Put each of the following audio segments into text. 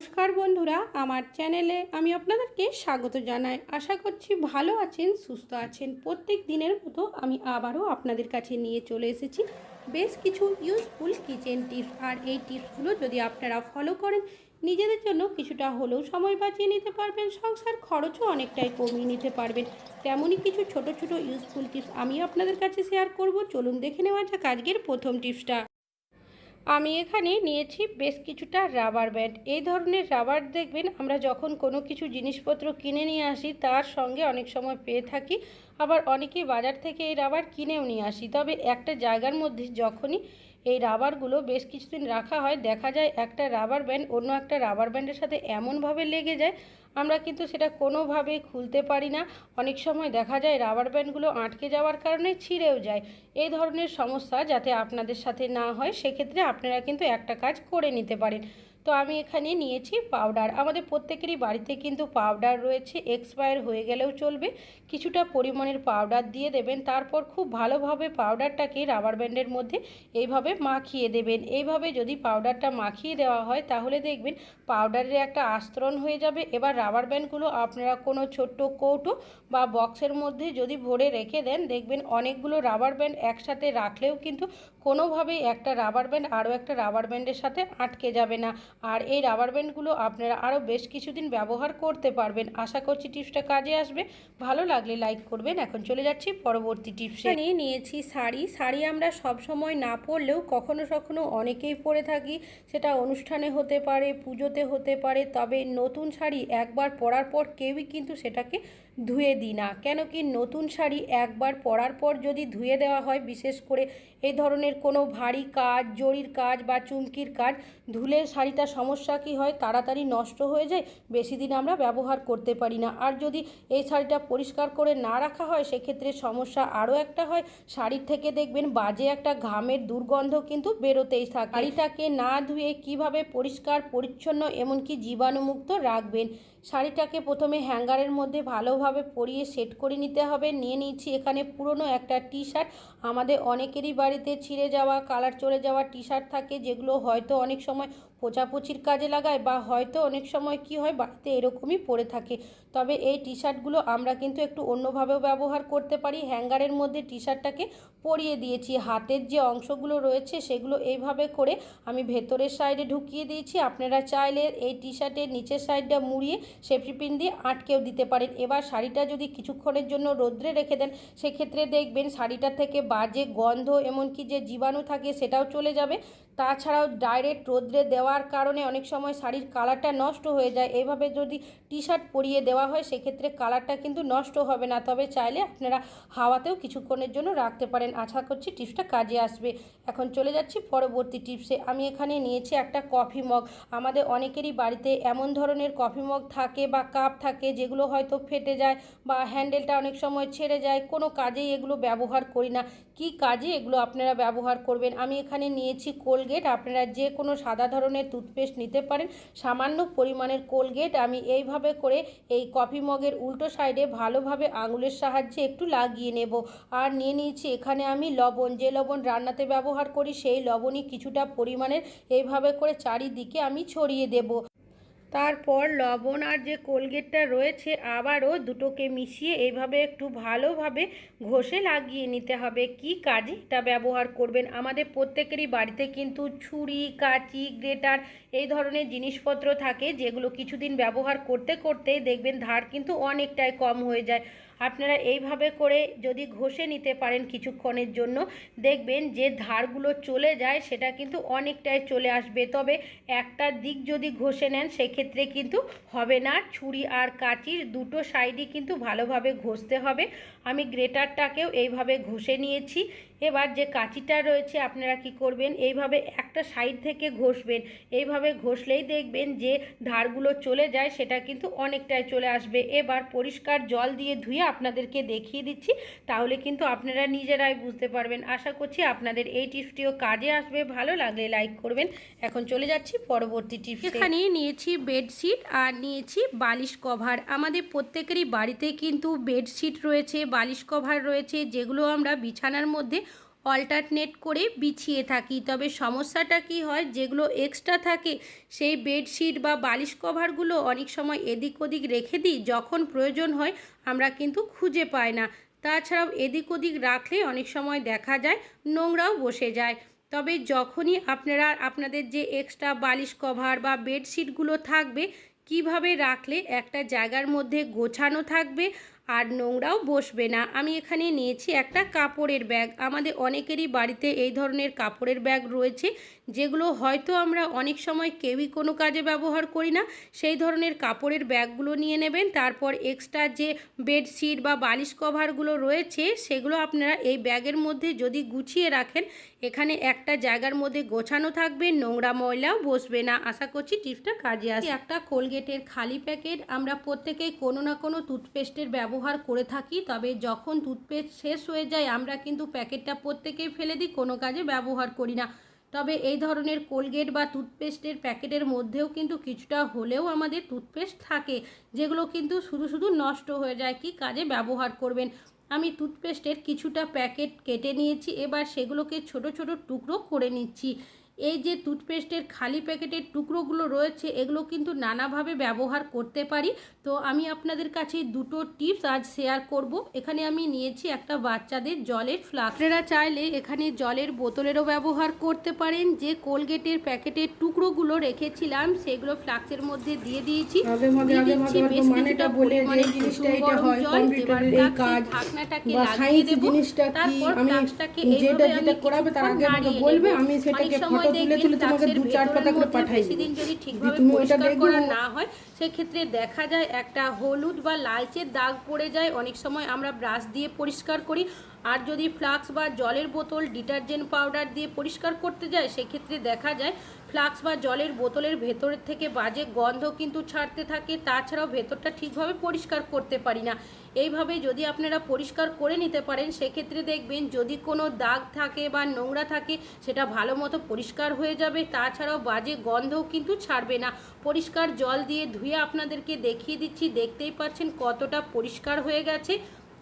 নমস্কার বন্ধুরা, আমার চ্যানেলে আমি আপনাদেরকে স্বাগত জানাই। আশা করছি ভালো আছেন, সুস্থ আছেন। প্রত্যেক দিনের মতো আমি আবারও আপনাদের কাছে নিয়ে চলে এসেছি বেশ কিছু ইউজফুল কিচেন টিপস আর এই টিপসগুলো যদি আপনারা ফলো করেন, নিজেদের জন্য কিছুটা হলেও সময় বাঁচিয়ে নিতে পারবেন, সংসার খরচও অনেকটাই কমিয়ে নিতে পারবেন। তেমনই কিছু ছোট ছোট ইউজফুল টিপস আমি আপনাদের কাছে শেয়ার করব। চলুন দেখে নেওয়া যাক আজকের প্রথম টিপসটা আমি এখানে নিয়েছি বেশ কিছুটা রাবার ব্যান্ড এই ধরনের রাবার দেখবেন, আমরা যখন কোনো কিছু জিনিসপত্র কিনে নিয়ে আসি, তার সঙ্গে অনেক সময় পেয়ে থাকি। আবার অনেকেই বাজার থেকে এই রাবার কিনেও নিয়ে আসি। তবে একটা জায়গার মধ্যে যখনই এই রাবারগুলো বেশ কিছুদিন রাখা হয়, দেখা যায় একটা রাবার ব্যান্ড অন্য একটা রাবার ব্যান্ডের সাথে এমনভাবে লেগে যায়, আমরা কিন্তু সেটা কোনোভাবেই খুলতে পারি না। অনেক সময় দেখা যায় রাবার ব্যান্ডগুলো আটকে যাওয়ার কারণে ছিঁড়েও যায়। এই ধরনের সমস্যা যাতে আপনাদের সাথে না হয়, সেক্ষেত্রে আপনারা কিন্তু একটা কাজ করে নিতে পারেন। তো আমি এখানে নিয়েছি পাউডার আমাদের প্রত্যেকেরই বাড়িতে কিন্তু পাউডার রয়েছে এক্সপায়ার হয়ে গেলেও চলবে। কিছুটা পরিমাণের পাউডার দিয়ে দেবেন, তারপর খুব ভালোভাবে পাউডারটাকে রাবার ব্যান্ডের মধ্যে এইভাবে মাখিয়ে দেবেন। এইভাবে যদি পাউডারটা মাখিয়ে দেওয়া হয়, তাহলে দেখবেন পাউডারের একটা আস্তরণ হয়ে যাবে। এবার রাবার ব্যান্ডগুলো আপনারা কোনো ছোট্ট কৌটো বা বক্সের মধ্যে যদি ভরে রেখে দেন, দেখবেন অনেকগুলো রাবার ব্যান্ড একসাথে রাখলেও কিন্তু কোনোভাবেই একটা রাবার ব্যান্ড আরও একটা রাবার ব্যান্ডের সাথে আটকে যাবে না। আর এই রাবার ব্যান্ডগুলো আপনারা আরও বেশ কিছুদিন ব্যবহার করতে পারবেন। আশা করছি টিপসটা কাজে আসবে। ভালো লাগলে লাইক করবেন। এখন চলে যাচ্ছি পরবর্তী টিপসে। নিয়ে নিয়েছি শাড়ি। শাড়ি আমরা সব সময় না পরলেও কখনো কখনো অনেকেই পরে থাকি। সেটা অনুষ্ঠানে হতে পারে, পুজোতে হতে পারে। তবে নতুন শাড়ি একবার পরার পর কেউই কিন্তু সেটাকে ধুয়ে দিই না। কেন কি নতুন শাড়ি একবার পরার পর যদি ধুয়ে দেওয়া হয়, বিশেষ করে এই ধরনের কোনো ভারী কাজ, জরির কাজ বা চুমকির কাজ, ধুলে শাড়িটা সমস্যা কি হয়, তাড়াতাড়ি নষ্ট হয়ে যায়, বেশি দিন আমরা ব্যবহার করতে পারি না। আর যদি এই শাড়িটা পরিষ্কার করে না রাখা হয়, সেক্ষেত্রে সমস্যা আরও একটা হয়। শাড়ির থেকে দেখবেন বাজে একটা ঘামের দুর্গন্ধ কিন্তু বেরোতেই থাকে। শাড়িটাকে না ধুয়ে কীভাবে পরিষ্কার, পরিচ্ছন্ন, এমনকি জীবাণুমুক্ত রাখবেন? শাড়িটাকে প্রথমে হ্যাঙ্গারের মধ্যে ভালোভাবে পরিয়ে সেট করে নিতে হবে। নিয়ে নিচ্ছি এখানে পুরনো একটা টি শার্ট আমাদের অনেকেরই বাড়িতে ছিঁড়ে যাওয়া, কালার চলে যাওয়া টি শার্ট থাকে যেগুলো হয়তো অনেক সময় পোচাপুচির কাজে লাগায় বা হয়তো অনেক সময় কি হয়, বাড়িতে এরকমই পড়ে থাকে। তবে এই টি শার্টগুলো আমরা কিন্তু একটু অন্যভাবেও ব্যবহার করতে পারি। হ্যাঙ্গারের মধ্যে টি শার্টটাকে পরিয়ে দিয়েছি। হাতের যে অংশগুলো রয়েছে, সেগুলো এইভাবে করে আমি ভেতরের সাইডে ঢুকিয়ে দিয়েছি। আপনারা চাইলে এই টি শার্টের নিচের সাইডটা মুড়িয়ে সেফটি পিন দিয়ে আটকেও দিতে পারেন। এবার শাড়িটা যদি কিছুক্ষণের জন্য রোদ্রে রেখে দেন, সেক্ষেত্রে দেখবেন শাড়িটা থেকে বাজে গন্ধ, এমনকি যে জীবাণু থাকে সেটাও চলে যাবে। তাছাড়াও ডাইরেক্ট রোদ্রে দেওয়ার কারণে অনেক সময় শাড়ির কালারটা নষ্ট হয়ে যায়। এভাবে যদি টি শার্ট পরিয়ে দেওয়া হয়, সেক্ষেত্রে কালারটা কিন্তু নষ্ট হবে না। তবে চাইলে আপনারা হাওয়াতেও কিছুক্ষণের জন্য রাখতে পারেন। আশা করছি টিপসটা কাজে আসবে। এখন চলে যাচ্ছি পরবর্তী টিপসে। আমি এখানে নিয়েছি একটা কফি মগ। আমাদের অনেকেরই বাড়িতে এমন ধরনের কফি মগ থাকে বা কাপ থাকে, যেগুলো হয়তো ফেটে যায় বা হ্যান্ডেলটা অনেক সময় ছেড়ে যায়। কোনো কাজেই এগুলো ব্যবহার করি না। কি কাজে এগুলো আপনারা ব্যবহার করবেন? আমি এখানে নিয়েছি কোলগেট। আপনারা যে কোনো সাদা ধরনের টুথপেস্ট নিতে পারেন। সামান্য পরিমাণের কোলগেট। আমি এইভাবে করে এই কফি মগের উল্টো সাইডে ভালোভাবে আঙুলের সাহায্যে একটু লাগিয়ে নেব। আর নিয়ে নিয়েছি এখানে আমি লবণ। যে লবণ রান্নাতে ব্যবহার করি, সেই লবণই কিছুটা পরিমাণের। এইভাবে করে চারিদিকে আমি ছড়িয়ে দেব। তারপর লবণ আর যে কোলগেটটা রয়েছে আবারও দুটোকে মিশিয়ে এভাবে একটু ভালোভাবে ঘষে লাগিয়ে নিতে হবে। কি কাজে এটা ব্যবহার করবেন? আমাদের প্রত্যেকেরই বাড়িতে কিন্তু ছুরি, কাঁচি, গ্রেটার এই ধরনের জিনিসপত্র থাকে যেগুলো কিছুদিন ব্যবহার করতে করতে দেখবেন ধার কিন্তু অনেকটাই কম হয়ে যায়। আপনারা এইভাবে করে যদি ঘষে নিতে পারেন কিছুক্ষণের জন্য, দেখবেন যে ধারগুলো চলে যায়, সেটা কিন্তু অনেকটাই চলে আসবে। তবে একটা দিক যদি ঘষে নেন, সেক্ষেত্রে কিন্তু হবে না। ছুরি আর কাঁচির দুটো সাইডই কিন্তু ভালোভাবে ঘষতে হবে। আমি গ্রেটারটাকেও এইভাবে ঘষে নিয়েছি। এবার যে কাঁচিটা রয়েছে, আপনারা কি করবেন? এইভাবে একটা সাইড থেকে ঘষবেন। এইভাবে ঘষলেই দেখবেন যে ধারগুলো চলে যায়, সেটা কিন্তু অনেকটাই চলে আসবে। এবার পরিষ্কার জল দিয়ে ধুয়ে আপনাদেরকে দেখিয়ে দিচ্ছি, তাহলে কিন্তু আপনারা নিজেরাই বুঝতে পারবেন। আশা করছি আপনাদের এই টিপসটিও কাজে আসবে। ভালো লাগলে লাইক করবেন। এখন চলে যাচ্ছি পরবর্তী টিপস। এখানে নিয়েছি বেডশিট আর নিয়েছি বালিশ কভার। আমাদের প্রত্যেকেরই বাড়িতে কিন্তু বেডশিট রয়েছে, বালিশ কভার রয়েছে, যেগুলো আমরা বিছানার মধ্যে অল্টারনেট করে বিছিয়ে থাকি। তবে সমস্যাটা কি হয়, যেগুলো এক্সট্রা থাকে, সেই বেডশিট বা বালিশ কভারগুলো অনেক সময় এদিক ওদিক রেখে দিই, যখন প্রয়োজন হয় আমরা কিন্তু খুঁজে পাই না। তাছাড়াও এদিক ওদিক রাখলে অনেক সময় দেখা যায় নোংরাও বসে যায়। তবে যখনই আপনারা, আপনাদের যে এক্সট্রা বালিশ কভার বা বেডশিটগুলো থাকবে, কীভাবে রাখলে একটা জায়গার মধ্যে গোছানো থাকবে আর নোংরাও বসবে না। আমি এখানে নিয়েছি একটা কাপড়ের ব্যাগ। আমাদের অনেকেরই বাড়িতে এই ধরনের কাপড়ের ব্যাগ রয়েছে, যেগুলো হয়তো আমরা অনেক সময় কেউই কোনো কাজে ব্যবহার করি না। সেই ধরনের কাপড়ের ব্যাগগুলো নিয়ে নেবেন। তারপর এক্সট্রা যে বেডশিট বা বালিশ কভারগুলো রয়েছে, সেগুলো আপনারা এই ব্যাগের মধ্যে যদি গুছিয়ে রাখেন, এখানে একটা জায়গার মধ্যে গোছানো থাকবে, নোংরা ময়লাও বসবে না। আশা করছি টিপসটা কাজে আসে একটা কোলগেটের খালি প্যাকেট আমরা প্রত্যেকেই কোনো না কোনো টুথপেস্টের ব্যবহার করে থাকি, তবে যখন টুথপেস্ট শেষ হয়ে যায়, আমরা কিন্তু প্যাকেটটা প্রত্যেকেই ফেলে দিই, কোনো কাজে ব্যবহার করি না। তবে এই ধরনের কোলগেট বা টুথপেস্টের প্যাকেটের মধ্যেও কিন্তু কিছুটা হলেও আমাদের টুথপেস্ট থাকে, যেগুলো কিন্তু শুধু শুধু নষ্ট হয়ে যায়, কি কাজে ব্যবহার করবেন? আমি টুথপেস্টের কিছুটা প্যাকেট কেটে নিয়েছি, এবার সেগুলোকে ছোট ছোট টুকরো করে নিচ্ছি। এই যে টুথপেস্টের খালি প্যাকেটের টুকরোগুলো রয়েছে এগুলো কিন্তু নানাভাবে ব্যবহার করতে পারি। তো আমি আপনাদের কাছে দুটো টিপস আজ শেয়ার করব। এখানে আমি নিয়েছি একটা বাচ্চাদের জলের ফ্লাক্স আপনারা চাইলে এখানে জলের বোতলেরও ব্যবহার করতে পারেন। যে কোলগেটের প্যাকেটের টুকরোগুলো রেখেছিলাম সেগুলো ফ্লাক্সের মধ্যে দিয়ে দিয়েছি। দিয়ে দিচ্ছি বেশ কিছুটা পরিমাণে ঢাকনাটাকে লাগিয়ে দেবো। তারপর আমি ফ্লাক্সটাকে এইভাবে আমি কিছুক্ষণ নাড়িয়ে বলবে আমি অনেক সেটাকে সময় তুলে তুলে তোমাকে দু চার পাতা করে পাঠাই দিন যদি ঠিকভাবে পরিষ্কার করা না হয় সেক্ষেত্রে দেখা যায় একটা হলুদ বা লালচের দাগ পড়ে যায়। অনেক সময় আমরা ব্রাশ দিয়ে পরিষ্কার করি। আর যদি ফ্লাক্স বা জলের বোতল ডিটারজেন্ট পাউডার দিয়ে পরিষ্কার করতে যায়, সেক্ষেত্রে দেখা যায় ফ্লাক্স বা জলের বোতলের ভেতরের থেকে বাজে গন্ধ কিন্তু ছাড়তে থাকে, তাছাড়াও ভেতরটা ঠিকভাবে পরিষ্কার করতে পারি না। এইভাবে যদি আপনারা পরিষ্কার করে নিতে পারেন, সেক্ষেত্রে দেখবেন যদি কোনো দাগ থাকে বা নোংরা থাকে, সেটা ভালো মতো পরিষ্কার হয়ে যাবে, তাছাড়াও বাজে গন্ধও কিন্তু ছাড়বে না। পরিষ্কার জল দিয়ে ধুয়ে আপনাদেরকে দেখিয়ে দিচ্ছি, দেখতেই পাচ্ছেন কতটা পরিষ্কার হয়ে গেছে।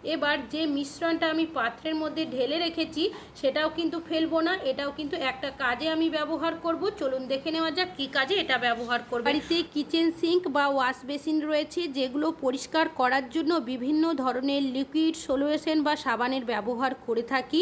এবার যে মিশ্রণটা আমি পাত্রের মধ্যে ঢেলে রেখেছি, সেটাও কিন্তু ফেলব না, এটাও কিন্তু একটা কাজে আমি ব্যবহার করব। চলুন দেখে নেওয়া যাক কী কাজে এটা ব্যবহার করব। বাড়িতে কিচেন সিঙ্ক বা ওয়াশ বেসিন রয়েছে, যেগুলো পরিষ্কার করার জন্য বিভিন্ন ধরনের লিকুইড, সোলোয়েশন বা সাবানের ব্যবহার করে থাকি।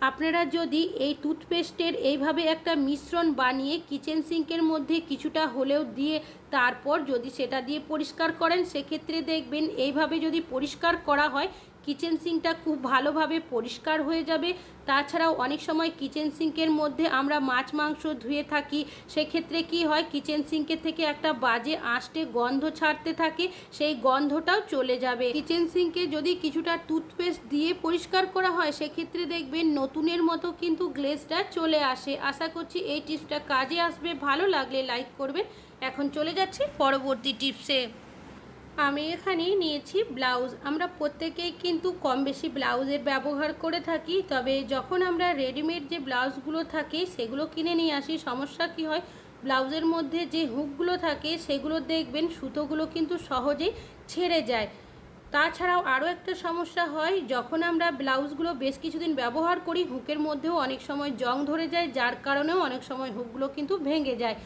আপনারা যদি এই টুথপেস্টের এইভাবে একটা মিশ্রণ বানিয়ে কিচেন সিঙ্কের মধ্যে কিছুটা হলেও দিয়ে তারপর যদি সেটা দিয়ে পরিষ্কার করেন, সেক্ষেত্রে দেখবেন এইভাবে যদি পরিষ্কার করা হয় কিচেন সিঙ্কটা খুব ভালোভাবে পরিষ্কার হয়ে যাবে। তাছাড়াও অনেক সময় কিচেন সিঙ্কের মধ্যে আমরা মাছ, মাংস ধুয়ে থাকি। সেক্ষেত্রে কি হয়, কিচেন সিঙ্কের থেকে একটা বাজে আঁশটে গন্ধ ছাড়তে থাকে, সেই গন্ধটাও চলে যাবে। কিচেন সিঙ্কে যদি কিছুটা টুথপেস্ট দিয়ে পরিষ্কার করা হয়, সেক্ষেত্রে দেখবেন নতুনের মতো কিন্তু গ্লেজটা চলে আসে। আশা করছি এই টিপসটা কাজে আসবে। ভালো লাগলে লাইক করবেন। এখন চলে যাচ্ছি পরবর্তী টিপসে। আমি এখানে নিয়েছি ব্লাউজ। আমরা প্রত্যেকেই কিন্তু কম বেশি ব্লাউজের ব্যবহার করে থাকি, তবে যখন আমরা রেডিমেড যে ব্লাউজগুলো থাকে, সেগুলো কিনে নিয়ে আসি, সমস্যা কি হয়? ব্লাউজের মধ্যে যে হুকগুলো থাকে, সেগুলো দেখবেন সুতোগুলো কিন্তু সহজেই ছেড়ে যায়। তাছাড়াও আরও একটা সমস্যা হয়, যখন আমরা ব্লাউজগুলো বেশ কিছুদিন ব্যবহার করি, হুকের মধ্যেও অনেক সময় জং ধরে যায়, যার কারণেও অনেক সময় হুকগুলো কিন্তু ভেঙে যায়।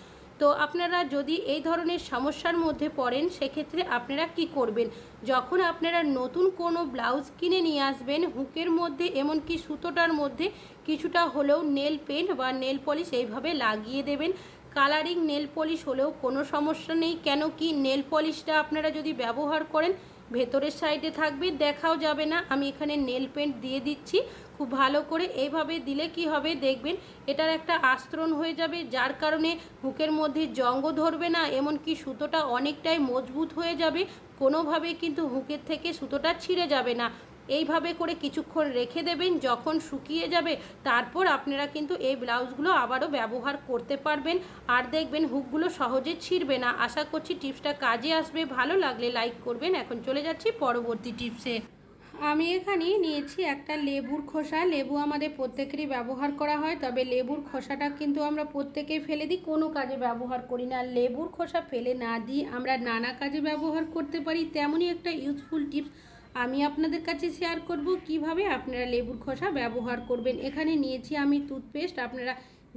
তো আপনারা যদি এই ধরনের সমস্যার মধ্যে পড়েন, সেক্ষেত্রে আপনারা কি করবেন? যখন আপনারা নতুন কোনো ব্লাউজ কিনে নিয়ে আসবেন, হুকের মধ্যে এমনকি সুতোটার মধ্যে কিছুটা হলেও নেল পেন্ট বা নেল পলিশ এইভাবে লাগিয়ে দেবেন। কালারিং নেল পলিশ হলেও কোনো সমস্যা নেই। কেন কি নেল পলিশটা আপনারা যদি ব্যবহার করেন ভেতরের সাইডে থাকবে, দেখাও যাবে না। আমি এখানে নেল পেন্ট দিয়ে দিচ্ছি। খুব ভালো করে এইভাবে দিলে কি হবে দেখবেন, এটার একটা আস্তরণ হয়ে যাবে, যার কারণে হুকের মধ্যে জঙ্গ ধরবে না, এমনকি সুতোটা অনেকটাই মজবুত হয়ে যাবে। কোনোভাবে কিন্তু হুকের থেকে সুতোটা ছিঁড়ে যাবে না। এইভাবে করে কিছুক্ষণ রেখে দেবেন, যখন শুকিয়ে যাবে, তারপর আপনারা কিন্তু এই ব্লাউজগুলো আবারও ব্যবহার করতে পারবেন। আর দেখবেন হুকগুলো সহজে ছিঁড়বে না। আশা করছি টিপসটা কাজে আসবে। ভালো লাগলে লাইক করবেন। এখন চলে যাচ্ছি পরবর্তী টিপসে। আমি এখানে নিয়েছি একটা লেবুর খোসা। লেবু আমাদের প্রত্যেকেরই ব্যবহার করা হয়, তবে লেবুর খোসাটা কিন্তু আমরা প্রত্যেকেই ফেলে দিই, কোনো কাজে ব্যবহার করি না। লেবুর খোসা ফেলে না দিয়ে আমরা নানা কাজে ব্যবহার করতে পারি। তেমনই একটা ইউজফুল টিপস আমি আপনাদের কাছে শেয়ার করব কীভাবে আপনারা লেবুর খোসা ব্যবহার করবেন। এখানে নিয়েছি আমি টুথপেস্ট আপনারা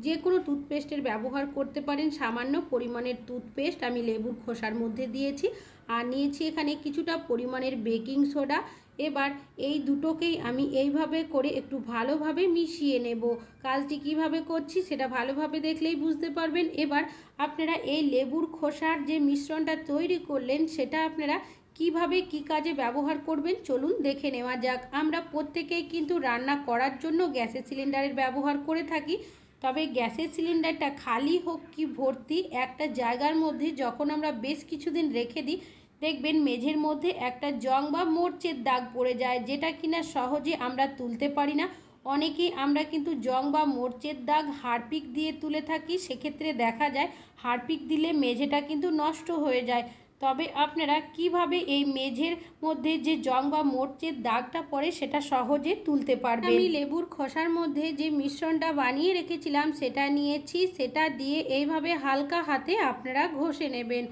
যে কোনো টুথপেস্টের ব্যবহার করতে পারেন। সামান্য পরিমাণের টুথপেস্ট আমি লেবুর খোসার মধ্যে দিয়েছি। আর নিয়েছি এখানে কিছুটা পরিমাণের বেকিং সোডা এবার এই দুটোকেই আমি এইভাবে করে একটু ভালোভাবে মিশিয়ে নেব। কাজটি কীভাবে করছি সেটা ভালোভাবে দেখলেই বুঝতে পারবেন। এবার আপনারা এই লেবুর খোসার যে মিশ্রণটা তৈরি করলেন, সেটা আপনারা কীভাবে কি কাজে ব্যবহার করবেন? চলুন দেখে নেওয়া যাক। আমরা প্রত্যেকেই কিন্তু রান্না করার জন্য গ্যাসের সিলিন্ডারের ব্যবহার করে থাকি। তবে গ্যাসের সিলিন্ডারটা খালি হোক কি ভর্তি, একটা জায়গার মধ্যে যখন আমরা বেশ কিছুদিন রেখে দিই, দেখবেন মেঝের মধ্যে একটা জং বা মোর্চের দাগ পড়ে যায়, যেটা কিনা সহজে আমরা তুলতে পারি না। অনেকেই আমরা কিন্তু জং বা মোর্চের দাগ হারপিক দিয়ে তুলে থাকি, সেক্ষেত্রে দেখা যায় হারপিক দিলে মেঝেটা কিন্তু নষ্ট হয়ে যায়। তবে আপনারা কীভাবে এই মেঝের মধ্যে যে জং বা মোর্চের দাগটা পড়ে সেটা সহজে তুলতে পারবেন? আমি লেবুর খোসার মধ্যে যে মিশ্রণটা বানিয়ে রেখেছিলাম সেটা নিয়েছি, সেটা দিয়ে এইভাবে হালকা হাতে আপনারা ঘষে নেবেন।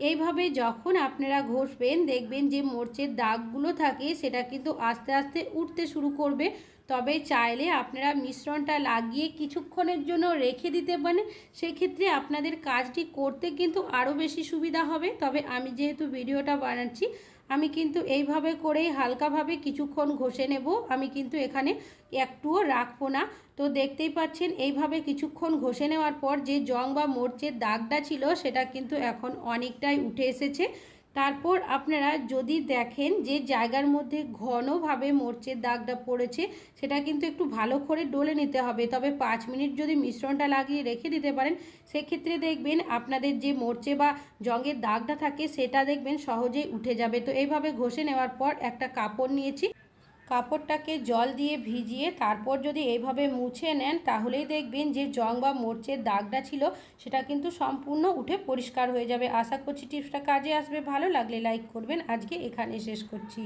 এইভাবে যখন আপনারা ঘষবেন, দেখবেন যে মোর্চের দাগগুলো থাকে, সেটা কিন্তু আস্তে আস্তে উঠতে শুরু করবে। তবে চাইলে আপনারা মিশ্রণটা লাগিয়ে কিছুক্ষণের জন্য রেখে দিতে পারেন। সেক্ষেত্রে আপনাদের কাজটি করতে কিন্তু আরও বেশি সুবিধা হবে। তবে আমি যেহেতু ভিডিওটা বানাচ্ছি, আমি কিন্তু এইভাবে করেই হালকাভাবে কিছুক্ষণ ঘষে নেব। আমি কিন্তু এখানে একটুও রাখব না। তো দেখতেই পাচ্ছেন, এইভাবে কিছুক্ষণ ঘষে নেওয়ার পর যে জং বা মোর্চের দাগটা ছিল, সেটা কিন্তু এখন অনেকটাই উঠে এসেছে। তারপর আপনারা যদি দেখেন যে জায়গার মধ্যে ঘনভাবে মরচের দাগটা পড়েছে, সেটা কিন্তু একটু ভালো করে ডলে নিতে হবে। তবে পাঁচ মিনিট যদি মিশ্রণটা লাগিয়ে রেখে দিতে পারেন, সেক্ষেত্রে দেখবেন আপনাদের যে মরচে বা জঙ্গের দাগটা থাকে, সেটা দেখবেন সহজেই উঠে যাবে। তো এইভাবে ঘষে নেওয়ার পর একটা কাপড় নিয়েছি। কাপড়টাকে জল দিয়ে ভিজিয়ে তারপর যদি এইভাবে মুছে নেন, তাহলেই দেখবেন যে জং বা মোর্চের দাগটা ছিল, সেটা কিন্তু সম্পূর্ণ উঠে পরিষ্কার হয়ে যাবে। আশা করছি টিপসটা কাজে আসবে। ভালো লাগলে লাইক করবেন। আজকে এখানে শেষ করছি।